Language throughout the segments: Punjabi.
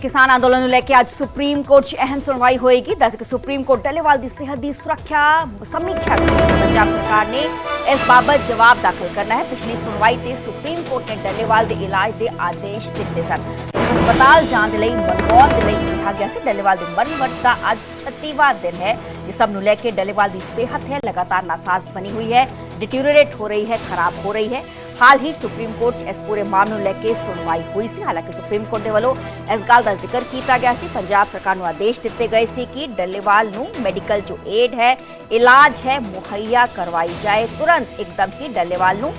ਕਿਸਾਨ ਅੰਦੋਲਨ ਨੂੰ ਲੈ ਕੇ ਅੱਜ ਸੁਪਰੀਮ ਕੋਰਟ 'ਚ ਅਹਿਮ ਸੁਣਵਾਈ ਹੋਏਗੀ ਦੱਸ ਕਿ ਸੁਪਰੀਮ ਕੋਰਟ ਡੱਲੇਵਾਲ ਦੀ ਸਿਹਤ ਦੀ ਸੁਰੱਖਿਆ ਸਮੀਖਿਆ ਕਰ ਰਹੀ ਹੈ ਪੰਜਾਬ ਸਰਕਾਰ ਨੇ ਇਸ ਬਾਬਤ ਜਵਾਬ ਦਾਖਲ ਕਰਨਾ ਹੈ ਪਿਛਲੀ ਸੁਣਵਾਈ ਤੇ ਸੁਪਰੀਮ ਕੋਰਟ ਨੇ ਡੱਲੇਵਾਲ ਦੇ ਇਲਾਜ ਦੇ ਆਦੇਸ਼ ਦਿੱਤੇ ਸਨ ਹਸਪਤਾਲ ਜਾਣ ਦੇ ਲਈ ਮਨਮੌਤ ਦੇ ਲਈ ਕਿਹਾ ਗਿਆ ਸੀ ਡੱਲੇਵਾਲ ਦੀ ਮਰਨ ਵਰਤ ਦਾ ਅੱਜ 36ਵਾਂ ਦਿਨ ਹੈ ਇਸ ਸਭ ਨੂੰ ਲੈ ਕੇ ਡੱਲੇਵਾਲ ਦੀ ਸਿਹਤ ਹੈ ਲਗਾਤਾਰ ਨਾਸਾਜ਼ ਬਣੀ ਹੋਈ ਹੈ ਡਿਟੀਰੀਓਰੇਟ ਹੋ ਰਹੀ ਹੈ ਖਰਾਬ ਹੋ ਰਹੀ ਹੈ ਹਾਲ ਹੀ ਸੁਪਰੀਮ ਕੋਰਟ 'ਚ ਇਸ ਪੂਰੇ ਮਾਮਲੇ ਨੂੰ ਲੈ ਕੇ ਸੁਣਵਾਈ ਹੋਈ ਸੀ ਹਾਲਾਂਕਿ ਸੁਪਰੀਮ ਕੋਰਟ ਦੇ ਵੱਲੋਂ ਇਸ ਗੱਲ ਦਾ ਜ਼ਿਕਰ ਕੀਤਾ ਗਿਆ ਸੀ ਪੰਜਾਬ ਸਰਕਾਰ ਨੂੰ ਆਦੇਸ਼ ਦਿੱਤੇ ਗਏ ਸੀ ਕਿ ਡੱਲੇਵਾਲ ਨੂੰ ਮੈਡੀਕਲ ਜੋ ਏਡ ਹੈ ਇਲਾਜ ਹੈ ਮੁਹੱਈਆ ਕਰਵਾਈ ਜਾਏ ਤੁਰੰਤ ਇੱਕਦਮ ਹੀ ਡੱਲੇਵਾਲ ਨੂੰ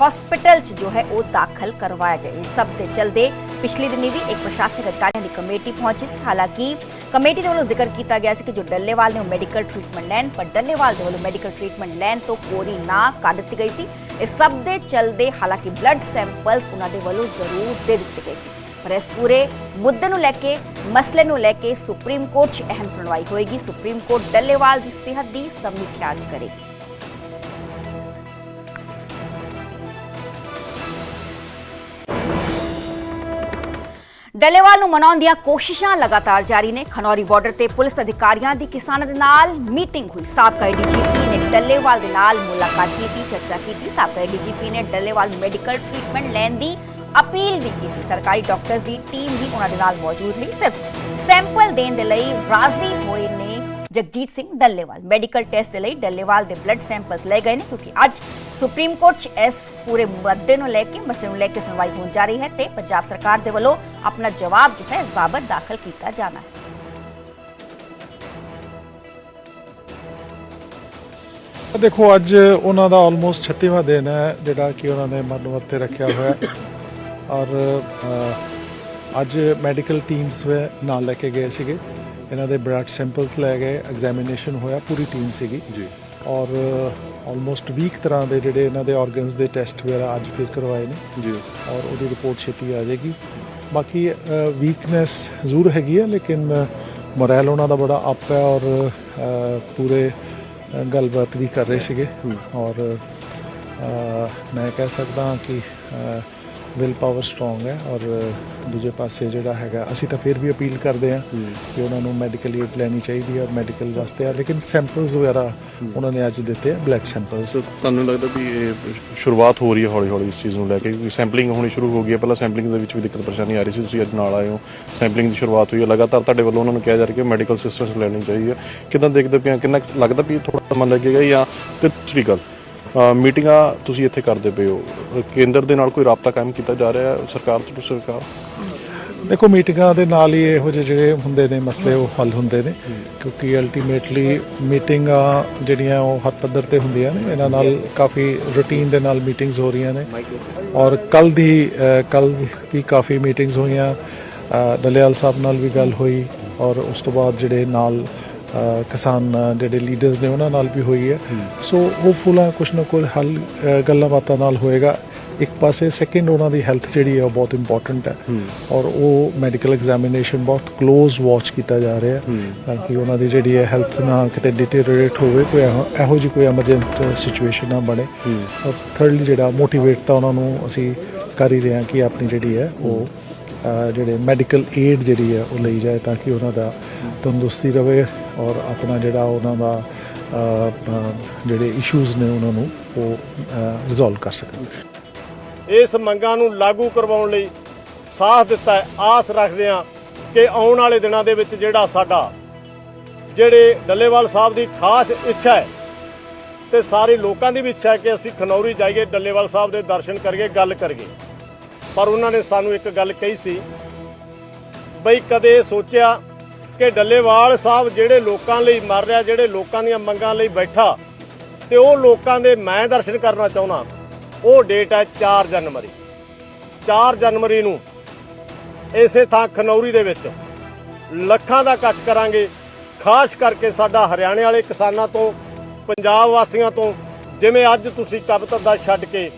ਹਸਪੀਟਲ 'ਚ ਜੋ ਹੈ ਉਹ ਦਾਖਲ ਕਰਵਾਇਆ ਜਾਏ ਸਭ ਦੇ ਚਲਦੇ ਪਿਛਲੇ ਦਿਨੀ ਵੀ ਇੱਕ ਪ੍ਰਸ਼ਾਸਨਿਕ ਅਧਿਕਾਰੀਆਂ ਦੀ ਕਮੇਟੀ ਪਹੁੰਚੀ ਸੀ ਹਾਲਾਂਕਿ ਕਮੇਟੀ ਦੇ ਵੱਲੋਂ ਜ਼ਿਕਰ ਕੀਤਾ ਗਿਆ ਸੀ ਕਿ ਜੋ ਡੱਲੇਵਾਲ ਨੇ ਉਹ ਮੈਡੀਕਲ ਟ੍ਰੀਟਮੈਂਟ ਲੈਣ, ਪਰ ਡੱਲੇਵਾਲ ਦੇ ਵੱਲੋਂ ਮੈਡੀਕਲ ਟ੍ਰੀਟਮੈਂਟ ਲੈਣ ਤੋਂ ਕੋਰੀ ਨਾ ਕਰ ਦਿੱਤੀ ਗਈ ਸੀ। ਇਸ ਸਭ ਦੇ ਚਲਦੇ ਹਾਲਾਂਕਿ ਬਲੱਡ ਸੈਂਪਲ ਉਹਨਾਂ ਦੇ ਵੱਲੋਂ ਜ਼ਰੂਰ ਦੇ ਦਿੱਤੇ ਗਏ ਸੀ। ਪਰ ਇਸ ਪੂਰੇ ਮੁੱਦੇ ਨੂੰ ਲੈ ਕੇ, ਮਸਲੇ ਨੂੰ ਲੈ ਕੇ ਸੁਪਰੀਮ ਕੋਰਟ 'ਚ ਅਹਿਮ ਸੁਣਵਾਈ ਹੋਏਗੀ। ਸੁਪਰੀਮ ਕੋਰਟ ਡੱਲੇਵਾਲ ਦੀ ਸਿਹਤ ਦੀ ਸਮੀਖਿਆ ਅੱਜ ਕਰੇਗੀ। ਡੱਲੇਵਾਲ ਨੂੰ ਮਨਾਉਣ ਦੀਆਂ ਕੋਸ਼ਿਸ਼ਾਂ ਲਗਾਤਾਰ ਜਾਰੀ ਨੇ। ਖਨੌਰੀ ਬਾਰਡਰ ਤੇ ਪੁਲਿਸ ਅਧਿਕਾਰੀਆਂ ਦੀ ਕਿਸਾਨਾਂ ਦੇ ਨਾਲ ਮੀਟਿੰਗ ਹੋਈ। ਸਾਬਕਾ ਡੀਜੀਪੀ ਨੇ ਡੱਲੇਵਾਲ ਦੇ ਨਾਲ ਮੁਲਾਕਾਤ ਕੀਤੀ, ਚਰਚਾ ਕੀਤੀ। ਸਾਬਕਾ ਡੀਜੀਪੀ ਨੇ ਡੱਲੇਵਾਲ ਨੂੰ ਮੈਡੀਕਲ ਟ੍ਰੀਟਮੈਂਟ ਲੈਣ ਦੀ ਅਪੀਲ ਵੀ ਕੀਤੀ। ਸਰਕਾਰੀ ਡਾਕਟਰਸ ਦੀ ਟੀਮ ਵੀ ਉਹਨਾਂ ਦੇ ਨਾਲ ਮੌਜੂਦ ਰਹੀ। ਸਿਰਫ ਸੈਂਪਲ ਦੇਣ ਦੇ ਲਈ ਰਾਜ਼ੀ ਹੋਏ ਨੇ ਜਗਜੀਤ ਸਿੰਘ ਡੱਲੇਵਾਲ। ਮੈਡੀਕਲ ਟੈਸਟ ਦੇ ਲਈ ਡੱਲੇਵਾਲ ਦੇ ਬਲੱਡ ਸੈਂਪਲਸ ਲਏ ਗਏ ਨੇ, ਕਿਉਂਕਿ ਅੱਜ ਸੁਪਰੀਮ ਕੋਰਟ 'ਚ ਇਸ ਪੂਰੇ ਮੁੱਦੇ ਨੂੰ ਲੈ ਕੇ, ਮਸਲੇ ਨੂੰ ਲੈ ਕੇ ਸੁਣਵਾਈ ਹੋਣ ਜਾ ਰਹੀ ਹੈ ਤੇ ਪੰਜਾਬ ਸਰਕਾਰ ਦੇ ਵੱਲੋਂ ਆਪਣਾ ਜਵਾਬ ਜੋ ਇਸ ਬਾਬਤ ਦਾਖਲ ਕੀਤਾ ਜਾਣਾ ਹੈ। ਦੇਖੋ, ਅੱਜ ਉਹਨਾਂ ਦਾ ਆਲਮੋਸਟ 36ਵਾਂ ਦਿਨ ਹੈ, ਜਿਹੜਾ ਕਿ ਉਹਨਾਂ ਨੇ ਮਰਨ ਵਰਤੇ ਰੱਖਿਆ ਹੋਇਆ ਔਰ ਅੱਜ ਮੈਡੀਕਲ ਟੀਮਸ ਨਾਲ ਲੈ ਕੇ ਗਏ ਸੀਗੇ। ਇਹਨਾਂ ਦੇ ਬਲੱਡ ਸੈਂਪਲਸ ਲੈ ਗਏ ਐਗਜ਼ਾਮੀਨੇਸ਼ਨ ਹੋਇਆ ਪੂਰੀ ਟੀਮ ਸੀਗੀ। ਜੀ। ਔਰ ਆਲਮੋਸਟ 20 ਤਰ੍ਹਾਂ ਦੇ ਜਿਹੜੇ ਇਹਨਾਂ ਦੇ ਆਰਗਨਸ ਦੇ ਟੈਸਟ ਵਗੈਰਾ ਅੱਜ ਫਿਰ ਕਰਵਾਏ ਨੇ। ਜੀ। ਔਰ ਉਹਦੀ ਰਿਪੋਰਟ ਛੇਤੀ ਆ ਜਾਏਗੀ। ਬਾਕੀ ਵੀਕਨੈਸ ਜ਼ਰੂਰ ਹੈਗੀ ਹੈ ਲੇਕਿਨ ਮੋਰਲ ਉਹਨਾਂ ਦਾ ਬੜਾ ਅਪ ਹੈ ਔਰ ਪੂਰੇ ਗੱਲਬਾਤ ਵੀ ਕਰ ਰਹੇ ਸੀਗੇ। ਔਰ ਮੈਂ ਕਹਿ ਸਕਦਾ ਕਿ ਵਿਲ ਪਾਵਰ ਸਟਰੋਂਗ ਹੈ ਔਰ ਦੂਜੇ ਪਾਸੇ ਜਿਹੜਾ ਹੈਗਾ ਅਸੀਂ ਤਾਂ ਫਿਰ ਵੀ ਅਪੀਲ ਕਰਦੇ ਹਾਂ ਕਿ ਉਹਨਾਂ ਨੂੰ ਮੈਡੀਕਲ ਏਡ ਲੈਣੀ ਚਾਹੀਦੀ ਹੈ ਔਰ ਮੈਡੀਕਲ ਵਾਸਤੇ ਆ ਲੇਕਿਨ ਸੈਂਪਲਸ ਵਗੈਰਾ ਉਹਨਾਂ ਨੇ ਅੱਜ ਦਿੱਤੇ ਆ ਬਲੱਡ ਸੈਂਪਲਸ ਤੁਹਾਨੂੰ ਲੱਗਦਾ ਵੀ ਇਹ ਸ਼ੁਰੂਆਤ ਹੋ ਰਹੀ ਹੈ ਹੌਲੀ ਹੌਲੀ ਇਸ ਚੀਜ਼ ਨੂੰ ਲੈ ਕੇ ਕਿਉਂਕਿ ਸੈਂਪਲਿੰਗ ਹੋਣੀ ਸ਼ੁਰੂ ਹੋ ਗਈ ਹੈ ਪਹਿਲਾਂ ਸੈਂਪਲਿੰਗ ਦੇ ਵਿੱਚ ਵੀ ਦਿੱਕਤ ਪਰੇਸ਼ਾਨੀ ਆ ਰਹੀ ਸੀ ਤੁਸੀਂ ਅੱਜ ਨਾਲ ਆਏ ਹੋ। ਸੈਂਪਲਿੰਗ ਦੀ ਸ਼ੁਰੂਆਤ ਹੋਈ ਹੈ ਲਗਾਤਾਰ ਤੁਹਾਡੇ ਵੱਲੋਂ ਉਹਨਾਂ ਨੂੰ ਕਿਹਾ ਜਾ ਰਿਹਾ ਕਿ ਮੈਡੀਕਲ ਅਸਿਸਟੈਂਸ ਲੈਣੀ ਚਾਹੀਦੀ ਹੈ। ਕਿਦਾਂ ਦੇਖਦੇ ਪਿਆ ਕਿੰਨਾ ਲੱਗਦਾ ਵੀ ਥੋੜਾ ਸਮਾਂ ਲੱਗੇਗਾ ਜਾਂ ਤੇ ਦੂਸਰੀ ਗੱਲ ਮੀਟਿੰਗਾਂ ਤੁਸੀਂ ਇੱਥੇ ਕਰਦੇ ਪਏ ਹੋ। ਕੇਂਦਰ ਦੇ ਨਾਲ ਕੋਈ ਰਾਬਤਾ ਕਾਇਮ ਕੀਤਾ ਜਾ ਰਿਹਾ ਹੈ? ਸਰਕਾਰ ਤੋਂ ਸਰਕਾਰ ਦੇਖੋ ਮੀਟਿੰਗਾਂ ਦੇ ਨਾਲ ਹੀ ਇਹੋ ਜਿਹੇ ਜਿਹੜੇ ਹੁੰਦੇ ਨੇ ਮਸਲੇ ਉਹ ਹੱਲ ਹੁੰਦੇ ਨੇ। ਕਿਉਂਕਿ ਅਲਟੀਮੇਟਲੀ ਮੀਟਿੰਗਾਂ ਜਿਹੜੀਆਂ ਉਹ ਹਰ ਪੱਧਰ ਤੇ ਹੁੰਦੀਆਂ ਨੇ ਇਹਨਾਂ ਨਾਲ ਕਾਫੀ ਰੂਟੀਨ ਦੇ ਨਾਲ ਮੀਟਿੰਗਸ ਹੋ ਰਹੀਆਂ ਨੇ। ਔਰ ਕੱਲ ਦੀ ਕੱਲ ਵੀ ਕਾਫੀ ਮੀਟਿੰਗਸ ਹੋਈਆਂ। ਅ, ਸਾਹਿਬ ਨਾਲ ਵੀ ਗੱਲ ਹੋਈ ਔਰ ਉਸ ਤੋਂ ਬਾਅਦ ਜਿਹੜੇ ਨਾਲ ਕਿਸਾਨ ਜਿਹੜੇ ਲੀਡਰਸ ਨੇ ਉਹਨਾਂ ਨਾਲ ਵੀ ਹੋਈ ਹੈ। ਸੋ ਹੋਪਫੁਲ ਆ ਕੁਛ ਨਾ ਕੁਛ ਹੱਲ ਗੱਲਾਂ ਬਾਤਾਂ ਨਾਲ ਹੋਏਗਾ। ਇੱਕ ਪਾਸੇ ਸੈਕਿੰਡ ਉਹਨਾਂ ਦੀ ਹੈਲਥ ਜਿਹੜੀ ਹੈ ਉਹ ਬਹੁਤ ਇੰਪੋਰਟੈਂਟ ਹੈ। ਔਰ ਉਹ ਮੈਡੀਕਲ ਐਗਜ਼ਾਮੀਨੇਸ਼ਨ ਬਹੁਤ ক্লোਜ਼ ਵਾਚ ਕੀਤਾ ਜਾ ਰਿਹਾ ਹੈ। ਤਾਂ ਕਿ ਉਹਨਾਂ ਦੀ ਜਿਹੜੀ ਹੈ ਹੈਲਥ ਨਾ ਕਿਤੇ ਡਿਟੀਰੀਓਰੇਟ ਹੋਵੇ ਕੋਈ ਇਹੋ- ਜਿਹੀ ਕੋਈ ਐਮਰਜੈਂਟ ਸਿਚੁਏਸ਼ਨ ਨਾ ਬਣੇ। ਔਰ ਥਰਡਲੀ ਜਿਹੜਾ ਮੋਟੀਵੇਟ ਤਾਂ ਉਹਨਾਂ ਨੂੰ ਅਸੀਂ ਕਰ ਹੀ ਰਹੇ ਹਾਂ ਕਿ ਆਪਣੀ ਜਿਹੜੀ ਹੈ ਉਹ ਜਿਹੜੇ ਮੈਡੀਕਲ ਏਡ ਜਿਹੜੀ ਹੈ ਉਹ ਲਈ ਜਾਏ ਤਾਂ ਕਿ ਉਹਨਾਂ ਦਾ ਤੰਦਰੁਸਤੀ ਰਵੇ। ਔਰ ਆਪਣਾ ਜਿਹੜਾ ਉਹਨਾਂ ਦਾ ਜਿਹੜੇ ਇਸ਼ੂਜ਼ ਨੇ ਉਹਨਾਂ ਨੂੰ ਉਹ ਰਿਜ਼ੋਲਵ ਕਰ ਸਕਣ। ਇਸ ਮੰਗਾਂ ਨੂੰ ਲਾਗੂ ਕਰਵਾਉਣ ਲਈ ਸਾਥ ਦਿੱਤਾ ਹੈ। ਆਸ ਰੱਖਦੇ ਹਾਂ ਕਿ ਆਉਣ ਵਾਲੇ ਦਿਨਾਂ ਦੇ ਵਿੱਚ ਜਿਹੜਾ ਸਾਡਾ, ਜਿਹੜੇ ਡੱਲੇਵਾਲ ਸਾਹਿਬ ਦੀ ਖਾਸ ਇੱਛਾ ਹੈ ਤੇ ਸਾਰੇ ਲੋਕਾਂ ਦੀ ਵੀ ਇੱਛਾ ਹੈ ਕਿ ਅਸੀਂ ਖਨੌਰੀ ਜਾਈਏ, ਡੱਲੇਵਾਲ ਸਾਹਿਬ ਦੇ ਦਰਸ਼ਨ ਕਰੀਏ, ਗੱਲ ਕਰੀਏ। ਪਰ ਉਹਨਾਂ ਨੇ ਸਾਨੂੰ ਇੱਕ ਗੱਲ ਕਹੀ ਸੀ, ਬਈ ਕਦੇ ਸੋਚਿਆ ਕਿ ਡੱਲੇਵਾਲ ਸਾਹਿਬ ਜਿਹੜੇ ਲੋਕਾਂ ਲਈ ਮਰ ਰਿਹਾ, ਜਿਹੜੇ ਲੋਕਾਂ ਦੀਆਂ ਮੰਗਾਂ ਲਈ ਬੈਠਾ, ਤੇ ਉਹ ਲੋਕਾਂ ਦੇ ਮੈਂ ਦਰਸ਼ਨ ਕਰਨਾ ਚਾਹੁੰਦਾ। ਉਹ ਡੇਟ ਹੈ 4 ਜਨਵਰੀ। 4 ਜਨਵਰੀ ਨੂੰ ਇਸੇ ਥਾਂ ਖਨੌਰੀ ਦੇ ਵਿੱਚ ਲੱਖਾਂ ਦਾ ਇਕੱਠ ਕਰਾਂਗੇ। ਖਾਸ ਕਰਕੇ ਸਾਡਾ ਹਰਿਆਣੇ ਵਾਲੇ ਕਿਸਾਨਾਂ ਤੋਂ, ਪੰਜਾਬ ਵਾਸੀਆਂ ਤੋਂ, ਜਿਵੇਂ ਅੱਜ ਤੁਸੀਂ ਕਬਤ ਦਾ ਛੱਡ ਕੇ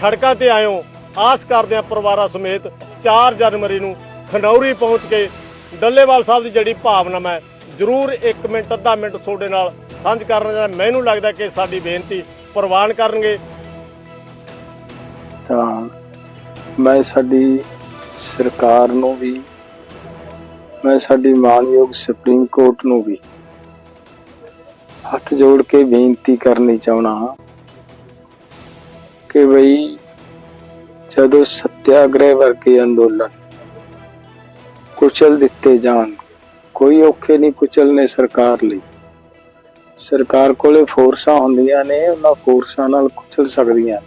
ਸੜਕਾਂ ਤੇ ਆਇਓ ਆਸ ਕਰਦੇ ਆ ਪਰਿਵਾਰਾਂ ਸਮੇਤ 4 ਜਨਵਰੀ ਨੂੰ ਖਨੌਰੀ ਪਹੁੰਚ ਕੇ ਡੱਲੇਵਾਲ ਸਾਹਿਬ ਦੀ ਜਿਹੜੀ ਭਾਵਨਾ ਮੈਂ ਜ਼ਰੂਰ 1 ਮਿੰਟ, ਅੱਧਾ ਮਿੰਟ ਤੁਹਾਡੇ ਨਾਲ ਸਾਂਝ ਕਰਨਾ ਚਾਹੁੰਦਾ ਮੈਨੂੰ ਲੱਗਦਾ ਕਿ ਸਾਡੀ ਬੇਨਤੀ ਪ੍ਰਵਾਨ ਕਰਨਗੇ। ਤਾਂ ਮੈਂ ਸਾਡੀ ਸਰਕਾਰ ਨੂੰ ਵੀ, ਮੈਂ ਸਾਡੀ ਮਾਨਯੋਗ ਸੁਪਰੀਮ ਕੋਰਟ ਨੂੰ ਵੀ ਹੱਥ ਜੋੜ ਕੇ ਬੇਨਤੀ ਕਰਨੀ ਚਾਹਣਾ ਹਾਂ ਕਿ ਬਈ ਜਦੋਂ ਸਤਿਆਗ੍ਰਹਿ ਵਰਗੇ ਅੰਦੋਲਨ ਕੁਚਲ ਦਿੱਤੇ ਜਾਣ। ਕੋਈ ਔਖੇ ਨਹੀਂ ਕੁਚਲ ਨੇ ਸਰਕਾਰ ਲਈ। ਸਰਕਾਰ ਕੋਲੇ ਫੋਰਸਾਂ ਹੁੰਦੀਆਂ ਨੇ, ਉਹਨਾਂ ਫੋਰਸਾਂ ਨਾਲ ਕੁਚਲ ਸਕਦੀਆਂ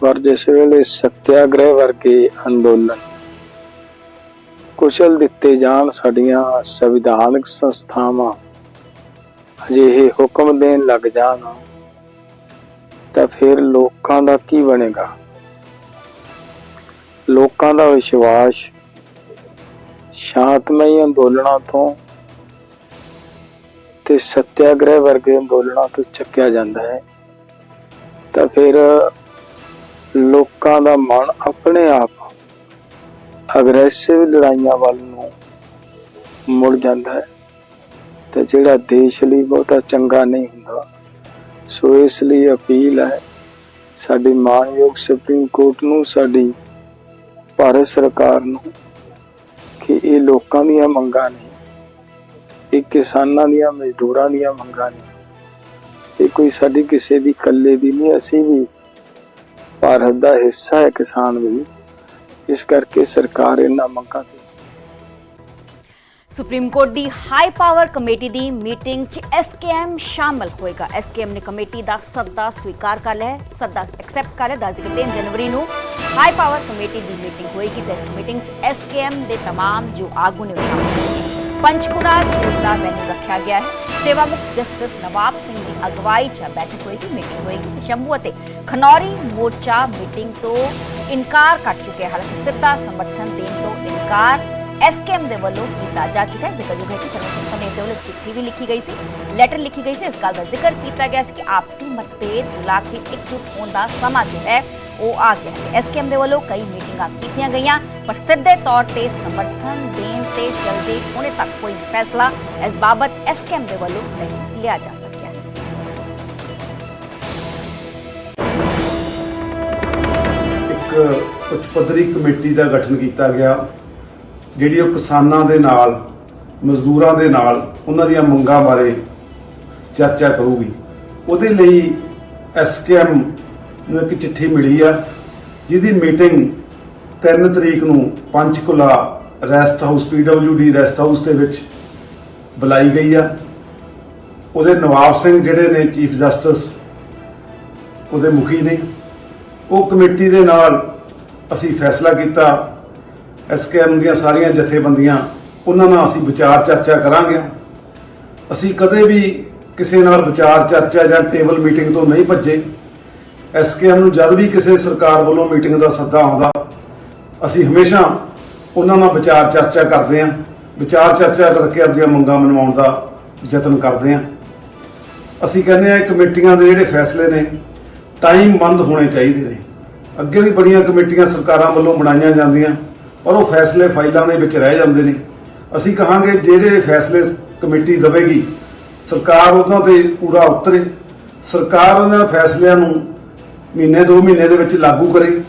ਪਰ ਜਿਸ ਵੇਲੇ ਸਤਿਆਗ੍ਰਹਿ ਵਰਗੇ ਅੰਦੋਲਨ ਕੁਸ਼ਲ ਦਿੱਤੇ ਜਾਣ, ਸਾਡੀਆਂ ਸੰਵਿਧਾਨਕ ਸੰਸਥਾਵਾਂ ਅਜਿਹੇ ਹੁਕਮ ਦੇਣ ਲੱਗ ਜਾਣ, ਤਾਂ ਫਿਰ ਲੋਕਾਂ ਦਾ ਕੀ ਬਣੇਗਾ? ਲੋਕਾਂ ਦਾ ਵਿਸ਼ਵਾਸ ਸ਼ਾਂਤਮਈ ਅੰਦੋਲਨਾਂ ਤੋਂ ਤੇ ਸਤਿਆਗ੍ਰਹਿ ਵਰਗੇ ਅੰਦੋਲਨਾਂ ਤੋਂ ਚੱਕਿਆ ਜਾਂਦਾ ਹੈ। ਤਾਂ ਫਿਰ ਲੋਕਾਂ ਦਾ ਮਨ ਆਪਣੇ ਆਪ ਅਗਰੈਸਿਵ ਲੜਾਈਆਂ ਵੱਲ ਨੂੰ ਮੁੜ ਜਾਂਦਾ ਹੈ ਤੇ ਜਿਹੜਾ ਦੇਸ਼ ਲਈ ਬਹੁਤਾ ਚੰਗਾ ਨਹੀਂ ਹੁੰਦਾ, ਸੋ ਇਸ ਲਈ ਅਪੀਲ ਹੈ, ਸਾਡੀ ਮਾਨਯੋਗ ਸੁਪਰੀਮ ਕੋਰਟ ਨੂੰ, ਸਾਡੀ ਭਾਰਤ ਸਰਕਾਰ ਨੂੰ ਇਹ ਲੋਕਾਂ ਦੀਆਂ ਮੰਗਾਂ ਨੇ, ਇਹ ਕਿਸਾਨਾਂ ਦੀਆਂ, ਮਜ਼ਦੂਰਾਂ ਦੀਆਂ ਮੰਗਾਂ ਨੇ। ਇਹ ਕੋਈ ਸਾਡੀ ਕਿਸੇ ਦੀ ਇਕੱਲੇ ਦੀ ਨਹੀਂ, ਅਸੀਂ ਵੀ ਭਾਰਤ ਦਾ ਹਿੱਸਾ ਹੈ ਕਿਸਾਨ ਵੀ। ਇਸ ਕਰਕੇ ਸਰਕਾਰ ਇਹਨਾਂ ਮੰਗਾਂ ਤੇ ਸੁਪਰੀਮ ਕੋਰਟ ਦੀ ਹਾਈ ਪਾਵਰ ਕਮੇਟੀ ਦੀ ਮੀਟਿੰਗ 'ਚ ਐਸਕੇਐਮ ਸ਼ਾਮਲ ਹੋਏਗਾ। ਐਸਕੇਐਮ ਨੇ ਕਮੇਟੀ ਦਾ ਸੱਦਾ ਸਵੀਕਾਰ ਕਰ ਲਿਆ ਸੱਦਾ ਐਕਸੈਪਟ ਕਰ ਲਿਆ। ਦੱਸ ਦਈਏ ਕਿ 3 ਜਨਵਰੀ ਨੂੰ ਹਾਈ ਪਾਵਰ ਕਮੇਟੀ ਦੀ ਮੀਟਿੰਗ ਹੋਏਗੀ ਤੇ ਇਸ ਮੀਟਿੰਗ 'ਚ ਐਸਕੇਐਮ ਦੇ तमाम ਜੋ ਆਗੂ ਨੇ ਉਹ ਸ਼ਾਮਲ ਹੋਣਗੇ ਪੰਚਕੂਲਾ ਝੀਲ ਦਾ ਵੈਨਿਊ ਰੱਖਿਆ ਗਿਆ ਹੈ ਸੇਵਾ ਮੁਕਤ ਜਸਟਿਸ ਨਵਾਬ ਸਿੰਘ ਦੀ ਅਗਵਾਈ 'ਚ ਇਹ ਬੈਠਕ ਹੋਏਗੀ ਮੀਟਿੰਗ ਹੋਏਗੀ ਤੇ ਸ਼ੰਭੂ ਅਤੇ ਖਨੌਰੀ ਮੋਰਚਾ ਮੀਟਿੰਗ ਤੋਂ ਇਨਕਾਰ ਕਰ ਚੁੱਕੇ ਹਨ ਹਾਲਾਂਕਿ ਸਿੱਧਾ ਸਮਰਥਨ ਦੇਣ ਤੋਂ ਇਨਕਾਰ ਐਸਕੇਐਮ ਦੇ ਵੱਲੋਂ ਕੀਤਾ ਜਾ ਚੁੱਕਾ ਹੈ ਜ਼ਿਕਰਯੋਗ ਹੈ ਕਿ ਸਰਵ ਸਮੇਤ ਦੇ ਵੱਲੋਂ ਚਿੱਠੀ ਵੀ ਲਿਖੀ ਗਈ ਸੀ ਲੈਟਰ ਲਿਖੀ ਗਈ ਸੀ ਇਸ ਗੱਲ ਦਾ ਜ਼ਿਕਰ ਕੀਤਾ ਗਿਆ ਸੀ ਕਿ ਆਪਸੀ ਮਤਭੇਦ ਭੁਲਾ ਕੇ ਇਕਜੁੱਟ ਹੋਣ ਦਾ ਸਮਾਂ ਜੋ ਹੈ ਉਹ ਆ ਗਿਆ। ਹੈ ਐਸਕੇਐਮ ਦੇ ਵੱਲੋਂ ਕਈ ਮੀਟਿੰਗਾਂ ਕੀਤੀਆਂ ਗਈਆਂ, ਪਰ ਸਿੱਧੇ ਤੌਰ ਤੇ ਸਮਰਥਨ ਦੇਣ ਤੇ ਜਲਦੀ ਹੁਣੇ ਤੱਕ ਕੋਈ ਫੈਸਲਾ ਇਸ ਬਾਬਤ ਐਸਕੇਐਮ ਦੇ ਵੱਲੋਂ ਨਹੀਂ ਲਿਆ ਜਾ ਸਕਿਆ। ਇੱਕ ਉੱਚ ਪੱਧਰੀ ਕਮੇਟੀ ਦਾ ਗਠਨ ਕੀਤਾ ਗਿਆ, ਜਿਹੜੀ ਉਹ ਕਿਸਾਨਾਂ ਦੇ ਨਾਲ, ਮਜ਼ਦੂਰਾਂ ਦੇ ਨਾਲ ਉਹਨਾਂ ਦੀਆਂ ਮੰਗਾਂ ਬਾਰੇ ਚਰਚਾ ਕਰੂਗੀ। ਉਹਦੇ ਲਈ ਐਸਕੇਐਮ ਨੂੰ ਇੱਕ ਚਿੱਠੀ ਮਿਲੀ ਆ, ਜਿਹਦੀ ਮੀਟਿੰਗ 3 ਤਰੀਕ ਨੂੰ Panchkula rest house PWD rest house ਦੇ ਵਿੱਚ ਬੁਲਾਈ ਗਈ ਆ। ਉਹਦੇ ਨਵਾਬ ਸਿੰਘ ਜਿਹੜੇ ਨੇ ਚੀਫ ਜਸਟਿਸ ਉਹਦੇ ਮੁਖੀ ਨੇ। ਉਹ ਕਮੇਟੀ ਦੇ ਨਾਲ ਅਸੀਂ ਫੈਸਲਾ ਕੀਤਾ ਐਸਕੇਐਮ ਦੀਆਂ ਸਾਰੀਆਂ ਜਥੇਬੰਦੀਆਂ, ਉਹਨਾਂ ਨਾਲ ਅਸੀਂ ਵਿਚਾਰ ਚਰਚਾ ਕਰਾਂਗੇ। ਅਸੀਂ ਕਦੇ ਵੀ ਕਿਸੇ ਨਾਲ ਵਿਚਾਰ ਚਰਚਾ ਜਾਂ ਟੇਬਲ ਮੀਟਿੰਗ ਤੋਂ ਨਹੀਂ ਭੱਜੇ। ਐਸਕੇਐਮ ਨੂੰ ਜਦ ਵੀ ਕਿਸੇ ਸਰਕਾਰ ਵੱਲੋਂ ਮੀਟਿੰਗ ਦਾ ਸੱਦਾ ਆਉਂਦਾ, ਅਸੀਂ ਹਮੇਸ਼ਾ ਉਹਨਾਂ ਨਾਲ ਵਿਚਾਰ ਚਰਚਾ ਕਰਦੇ ਹਾਂ। ਵਿਚਾਰ ਚਰਚਾ ਕਰਕੇ ਆਪਣੀਆਂ ਮੰਗਾਂ ਮਨਵਾਉਣ ਦਾ ਯਤਨ ਕਰਦੇ ਹਾਂ। ਅਸੀਂ ਕਹਿੰਦੇ ਆ ਕਮੇਟੀਆਂ ਦੇ ਜਿਹੜੇ ਫੈਸਲੇ ਨੇ ਟਾਈਮ ਬੰਦ ਹੋਣੇ ਚਾਹੀਦੇ ਨੇ। ਅੱਗੇ ਵੀ ਬੜੀਆਂ ਕਮੇਟੀਆਂ ਸਰਕਾਰਾਂ ਵੱਲੋਂ ਬਣਾਈਆਂ ਜਾਂਦੀਆਂ, ਪਰ ਉਹ ਫੈਸਲੇ ਫਾਈਲਾਂ ਦੇ ਵਿੱਚ ਰਹਿ ਜਾਂਦੇ ਨੇ। ਅਸੀਂ ਕਹਾਂਗੇ ਜਿਹੜੇ ਫੈਸਲੇ ਕਮੇਟੀ ਦੇਵੇਗੀ, ਸਰਕਾਰ ਉਹਨਾਂ ਤੇ ਪੂਰਾ ਉਤਰੇ। ਸਰਕਾਰ ਉਹਨਾਂ ਫੈਸਲਿਆਂ ਨੂੰ ਮਹੀਨੇ ਦੋ ਮਹੀਨੇ ਦੇ ਵਿੱਚ ਲਾਗੂ ਕਰੇ।